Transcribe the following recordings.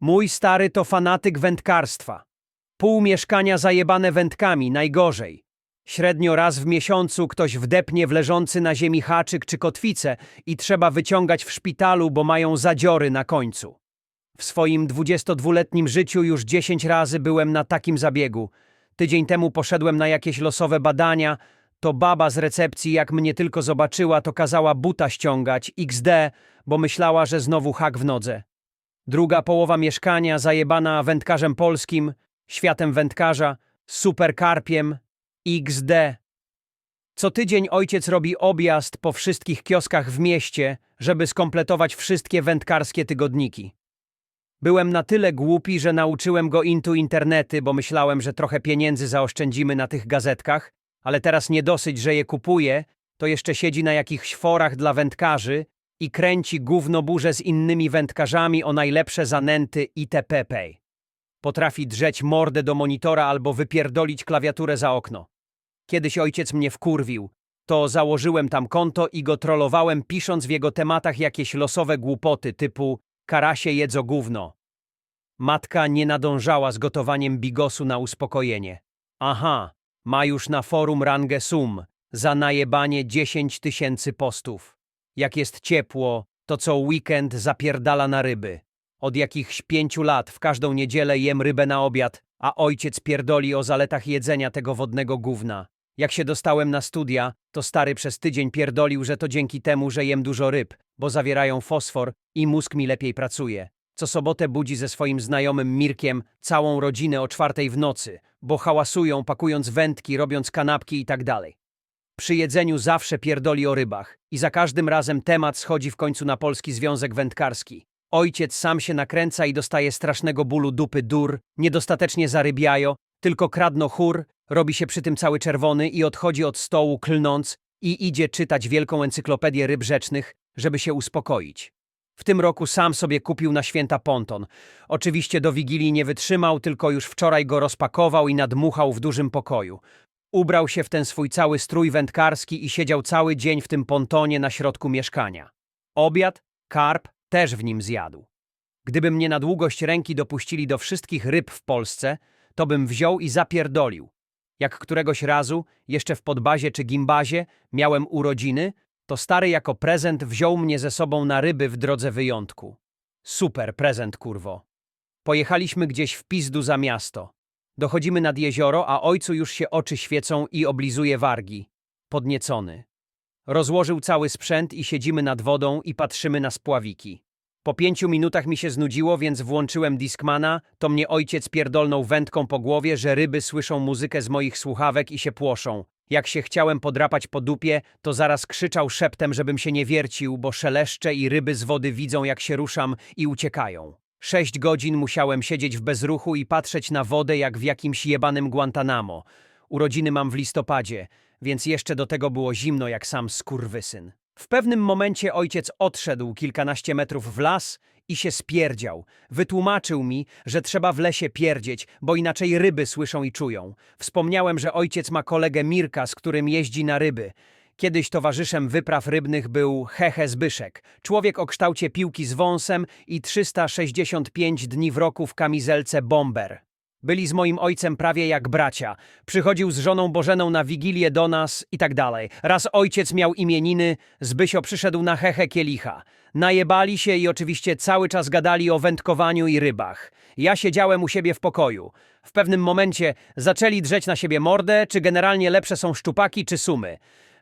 Mój stary to fanatyk wędkarstwa. Pół mieszkania zajebane wędkami, najgorzej. Średnio raz w miesiącu ktoś wdepnie w leżący na ziemi haczyk czy kotwicę i trzeba wyciągać w szpitalu, bo mają zadziory na końcu. W swoim 22-letnim życiu już 10 razy byłem na takim zabiegu. Tydzień temu poszedłem na jakieś losowe badania. To baba z recepcji, jak mnie tylko zobaczyła, to kazała buta ściągać, XD, bo myślała, że znowu hak w nodze. Druga połowa mieszkania zajebana wędkarzem polskim, światem wędkarza, superkarpiem, XD. Co tydzień ojciec robi objazd po wszystkich kioskach w mieście, żeby skompletować wszystkie wędkarskie tygodniki. Byłem na tyle głupi, że nauczyłem go intu internety, bo myślałem, że trochę pieniędzy zaoszczędzimy na tych gazetkach, ale teraz nie dosyć, że je kupuje, to jeszcze siedzi na jakichś forach dla wędkarzy i kręci gównoburze z innymi wędkarzami o najlepsze zanęty itp. Potrafi drzeć mordę do monitora albo wypierdolić klawiaturę za okno. Kiedyś ojciec mnie wkurwił. To założyłem tam konto i go trollowałem pisząc w jego tematach jakieś losowe głupoty typu karasie jedzą gówno. Matka nie nadążała z gotowaniem bigosu na uspokojenie. Aha, ma już na forum rangę sum za najebanie 10 tysięcy postów. Jak jest ciepło, to co weekend zapierdala na ryby. Od jakichś pięciu lat w każdą niedzielę jem rybę na obiad, a ojciec pierdoli o zaletach jedzenia tego wodnego gówna. Jak się dostałem na studia, to stary przez tydzień pierdolił, że to dzięki temu, że jem dużo ryb, bo zawierają fosfor i mózg mi lepiej pracuje. Co sobotę budzi ze swoim znajomym Mirkiem całą rodzinę o czwartej w nocy, bo hałasują, pakując wędki, robiąc kanapki i tak dalej. Przy jedzeniu zawsze pierdoli o rybach i za każdym razem temat schodzi w końcu na Polski Związek Wędkarski. Ojciec sam się nakręca i dostaje strasznego bólu dupy dur, niedostatecznie zarybiają, tylko kradno chór, robi się przy tym cały czerwony i odchodzi od stołu klnąc i idzie czytać wielką encyklopedię ryb rzecznych, żeby się uspokoić. W tym roku sam sobie kupił na święta ponton. Oczywiście do Wigilii nie wytrzymał, tylko już wczoraj go rozpakował i nadmuchał w dużym pokoju. Ubrał się w ten swój cały strój wędkarski i siedział cały dzień w tym pontonie na środku mieszkania. Obiad, karp też w nim zjadł. Gdyby mnie na długość ręki dopuścili do wszystkich ryb w Polsce, to bym wziął i zapierdolił. Jak któregoś razu, jeszcze w podbazie czy gimbazie, miałem urodziny, to stary jako prezent wziął mnie ze sobą na ryby w drodze wyjątku. Super prezent, kurwo. Pojechaliśmy gdzieś w pizdu za miasto. Dochodzimy nad jezioro, a ojcu już się oczy świecą i oblizuje wargi. Podniecony. Rozłożył cały sprzęt i siedzimy nad wodą i patrzymy na spławiki. Po pięciu minutach mi się znudziło, więc włączyłem Discmana, to mnie ojciec pierdolnął wędką po głowie, że ryby słyszą muzykę z moich słuchawek i się płoszą. Jak się chciałem podrapać po dupie, to zaraz krzyczał szeptem, żebym się nie wiercił, bo szeleszcze i ryby z wody widzą, jak się ruszam i uciekają. Sześć godzin musiałem siedzieć w bezruchu i patrzeć na wodę jak w jakimś jebanym Guantanamo. Urodziny mam w listopadzie, więc jeszcze do tego było zimno jak sam skurwysyn. W pewnym momencie ojciec odszedł kilkanaście metrów w las i się spierdział. Wytłumaczył mi, że trzeba w lesie pierdzieć, bo inaczej ryby słyszą i czują. Wspomniałem, że ojciec ma kolegę Mirka, z którym jeździ na ryby. Kiedyś towarzyszem wypraw rybnych był Hehe Zbyszek, człowiek o kształcie piłki z wąsem i 365 dni w roku w kamizelce bomber. Byli z moim ojcem prawie jak bracia. Przychodził z żoną Bożeną na wigilię do nas i tak dalej. Raz ojciec miał imieniny, Zbysio przyszedł na hehe kielicha. Najebali się i oczywiście cały czas gadali o wędkowaniu i rybach. Ja siedziałem u siebie w pokoju. W pewnym momencie zaczęli drzeć na siebie mordę, czy generalnie lepsze są szczupaki czy sumy.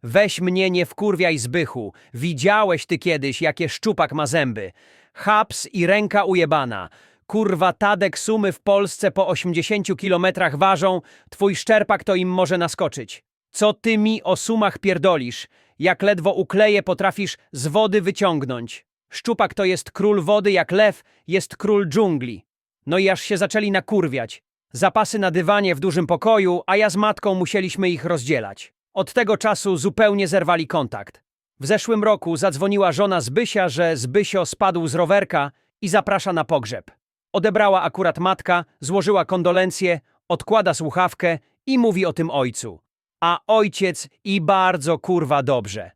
Weź mnie nie wkurwiaj Zbychu. Widziałeś ty kiedyś, jakie szczupak ma zęby. Haps i ręka ujebana. Kurwa, Tadek sumy w Polsce po 80 kilometrach ważą, twój szczerpak to im może naskoczyć. Co ty mi o sumach pierdolisz? Jak ledwo ukleje potrafisz z wody wyciągnąć. Szczupak to jest król wody, jak lew jest król dżungli. No i aż się zaczęli nakurwiać. Zapasy na dywanie w dużym pokoju, a ja z matką musieliśmy ich rozdzielać. Od tego czasu zupełnie zerwali kontakt. W zeszłym roku zadzwoniła żona Zbysia, że Zbysio spadł z rowerka i zaprasza na pogrzeb. Odebrała akurat matka, złożyła kondolencje, odkłada słuchawkę i mówi o tym ojcu. A ojciec i bardzo kurwa dobrze.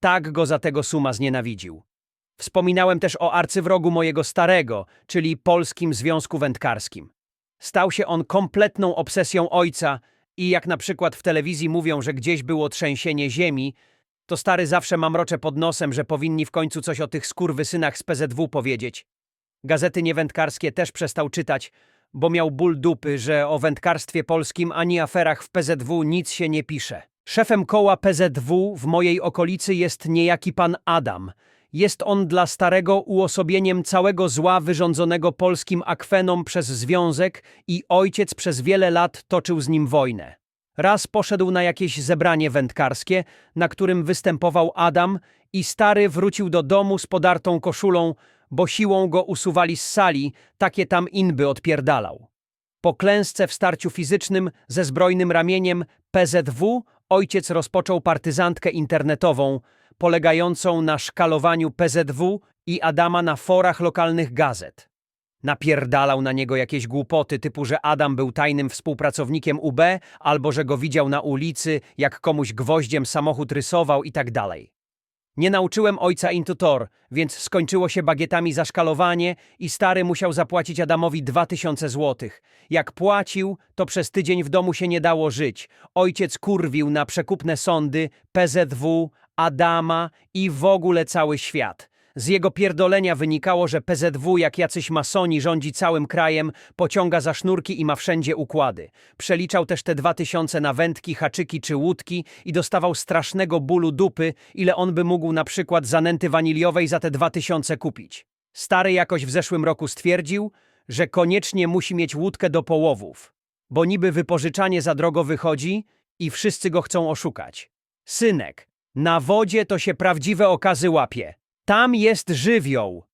Tak go za tego suma znienawidził. Wspominałem też o arcywrogu mojego starego, czyli Polskim Związku Wędkarskim. Stał się on kompletną obsesją ojca i jak na przykład w telewizji mówią, że gdzieś było trzęsienie ziemi, to stary zawsze mamrocze pod nosem, że powinni w końcu coś o tych skurwysynach z PZW powiedzieć. Gazety niewędkarskie też przestał czytać, bo miał ból dupy, że o wędkarstwie polskim ani aferach w PZW nic się nie pisze. Szefem koła PZW w mojej okolicy jest niejaki pan Adam. Jest on dla starego uosobieniem całego zła wyrządzonego polskim akwenom przez związek i ojciec przez wiele lat toczył z nim wojnę. Raz poszedł na jakieś zebranie wędkarskie, na którym występował Adam i stary wrócił do domu z podartą koszulą, bo siłą go usuwali z sali, takie tam inby odpierdalał. Po klęsce w starciu fizycznym ze zbrojnym ramieniem PZW ojciec rozpoczął partyzantkę internetową, polegającą na szkalowaniu PZW i Adama na forach lokalnych gazet. Napierdalał na niego jakieś głupoty, typu, że Adam był tajnym współpracownikiem UB, albo że go widział na ulicy, jak komuś gwoździem samochód rysował i tak dalej. Nie nauczyłem ojca Intutor, więc skończyło się bagietami za szkalowanie i stary musiał zapłacić Adamowi 2000 złotych. Jak płacił, to przez tydzień w domu się nie dało żyć. Ojciec kurwił na przekupne sądy, PZW, Adama i w ogóle cały świat. Z jego pierdolenia wynikało, że PZW jak jacyś masoni rządzi całym krajem, pociąga za sznurki i ma wszędzie układy. Przeliczał też te dwa tysiące na wędki, haczyki czy łódki i dostawał strasznego bólu dupy, ile on by mógł na przykład zanęty waniliowej za te dwa tysiące kupić. Stary jakoś w zeszłym roku stwierdził, że koniecznie musi mieć łódkę do połowów, bo niby wypożyczanie za drogo wychodzi i wszyscy go chcą oszukać. Synek, na wodzie to się prawdziwe okazy łapie. Tam jest żywioł.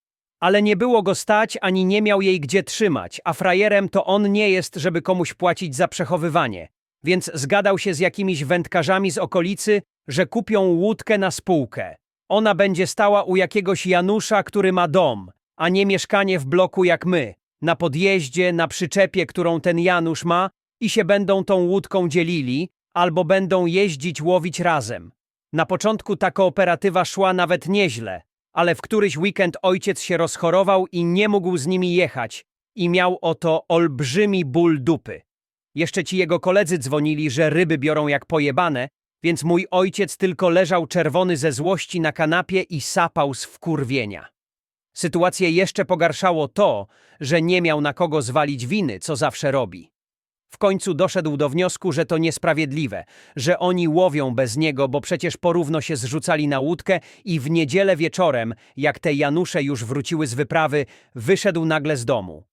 Ale nie było go stać, ani nie miał jej gdzie trzymać, a frajerem to on nie jest, żeby komuś płacić za przechowywanie. Więc zgadał się z jakimiś wędkarzami z okolicy, że kupią łódkę na spółkę. Ona będzie stała u jakiegoś Janusza, który ma dom, a nie mieszkanie w bloku jak my, na podjeździe, na przyczepie, którą ten Janusz ma i się będą tą łódką dzielili, albo będą jeździć łowić razem. Na początku ta kooperatywa szła nawet nieźle, ale w któryś weekend ojciec się rozchorował i nie mógł z nimi jechać i miał oto olbrzymi ból dupy. Jeszcze ci jego koledzy dzwonili, że ryby biorą jak pojebane, więc mój ojciec tylko leżał czerwony ze złości na kanapie i sapał z wkurwienia. Sytuację jeszcze pogarszało to, że nie miał na kogo zwalić winy, co zawsze robi. W końcu doszedł do wniosku, że to niesprawiedliwe, że oni łowią bez niego, bo przecież porówno się zrzucali na łódkę i w niedzielę wieczorem, jak te Janusze już wróciły z wyprawy, wyszedł nagle z domu.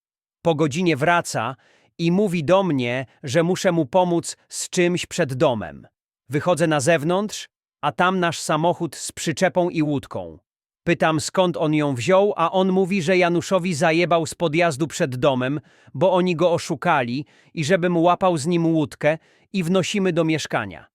Po godzinie wraca i mówi do mnie, że muszę mu pomóc z czymś przed domem. Wychodzę na zewnątrz, a tam nasz samochód z przyczepą i łódką. Pytam skąd on ją wziął, a on mówi, że Januszowi zajebał z podjazdu przed domem, bo oni go oszukali i żebym łapał z nim łódkę i wnosimy do mieszkania.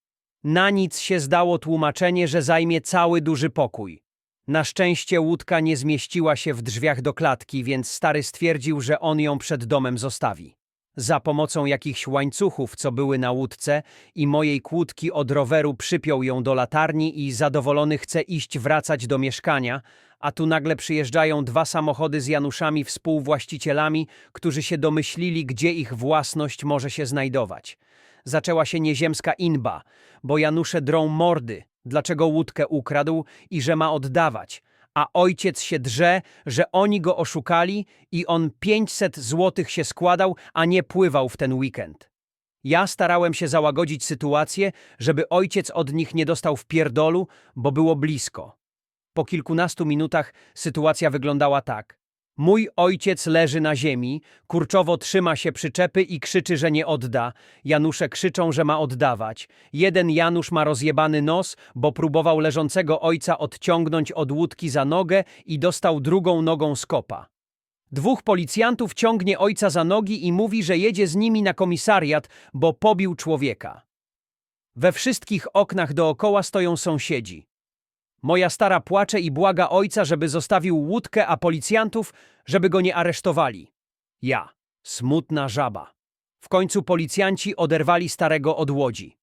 Na nic się zdało tłumaczenie, że zajmie cały duży pokój. Na szczęście łódka nie zmieściła się w drzwiach do klatki, więc stary stwierdził, że on ją przed domem zostawi. Za pomocą jakichś łańcuchów, co były na łódce i mojej kłódki od roweru przypiął ją do latarni i zadowolony chce iść wracać do mieszkania, a tu nagle przyjeżdżają dwa samochody z Januszami współwłaścicielami, którzy się domyślili, gdzie ich własność może się znajdować. Zaczęła się nieziemska inba, bo Janusze drą mordy, dlaczego łódkę ukradł i że ma oddawać – a ojciec się drze, że oni go oszukali i on 500 złotych się składał, a nie pływał w ten weekend. Ja starałem się załagodzić sytuację, żeby ojciec od nich nie dostał w pierdolu, bo było blisko. Po kilkunastu minutach sytuacja wyglądała tak. Mój ojciec leży na ziemi, kurczowo trzyma się przyczepy i krzyczy, że nie odda. Janusze krzyczą, że ma oddawać. Jeden Janusz ma rozjebany nos, bo próbował leżącego ojca odciągnąć od łódki za nogę i dostał drugą nogą skopa. Dwóch policjantów ciągnie ojca za nogi i mówi, że jedzie z nimi na komisariat, bo pobił człowieka. We wszystkich oknach dookoła stoją sąsiedzi. Moja stara płacze i błaga ojca, żeby zostawił łódkę, a policjantów, żeby go nie aresztowali. Ja, smutna żaba. W końcu policjanci oderwali starego od łodzi.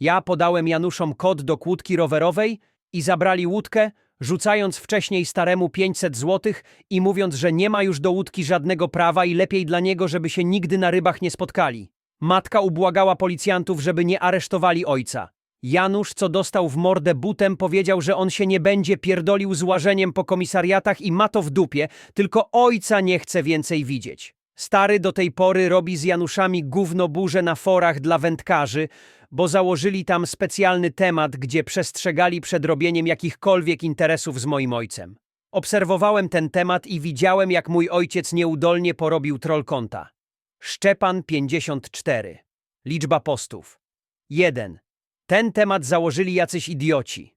Ja podałem Januszom kod do kłódki rowerowej i zabrali łódkę, rzucając wcześniej staremu 500 złotych i mówiąc, że nie ma już do łódki żadnego prawa i lepiej dla niego, żeby się nigdy na rybach nie spotkali. Matka ubłagała policjantów, żeby nie aresztowali ojca. Janusz, co dostał w mordę butem, powiedział, że on się nie będzie pierdolił z łażeniem po komisariatach i ma to w dupie, tylko ojca nie chce więcej widzieć. Stary do tej pory robi z Januszami gówno burzę na forach dla wędkarzy, bo założyli tam specjalny temat, gdzie przestrzegali przed robieniem jakichkolwiek interesów z moim ojcem. Obserwowałem ten temat i widziałem, jak mój ojciec nieudolnie porobił troll konta. Szczepan 54. Liczba postów. 1. Ten temat założyli jacyś idioci.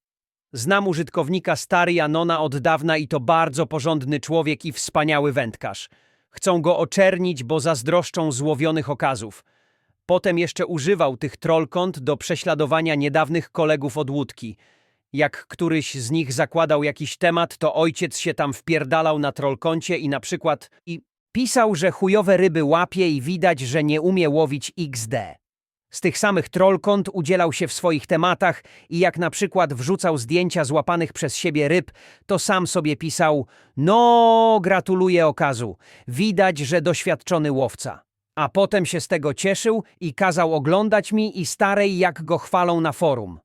Znam użytkownika Stary Janona od dawna i to bardzo porządny człowiek i wspaniały wędkarz. Chcą go oczernić, bo zazdroszczą złowionych okazów. Potem jeszcze używał tych trollkont do prześladowania niedawnych kolegów od łódki. Jak któryś z nich zakładał jakiś temat, to ojciec się tam wpierdalał na trollkoncie i na przykład i pisał, że chujowe ryby łapie i widać, że nie umie łowić XD. Z tych samych trollkont udzielał się w swoich tematach i jak na przykład wrzucał zdjęcia złapanych przez siebie ryb, to sam sobie pisał No, gratuluję okazu, widać, że doświadczony łowca. A potem się z tego cieszył i kazał oglądać mi i starej, jak go chwalą na forum.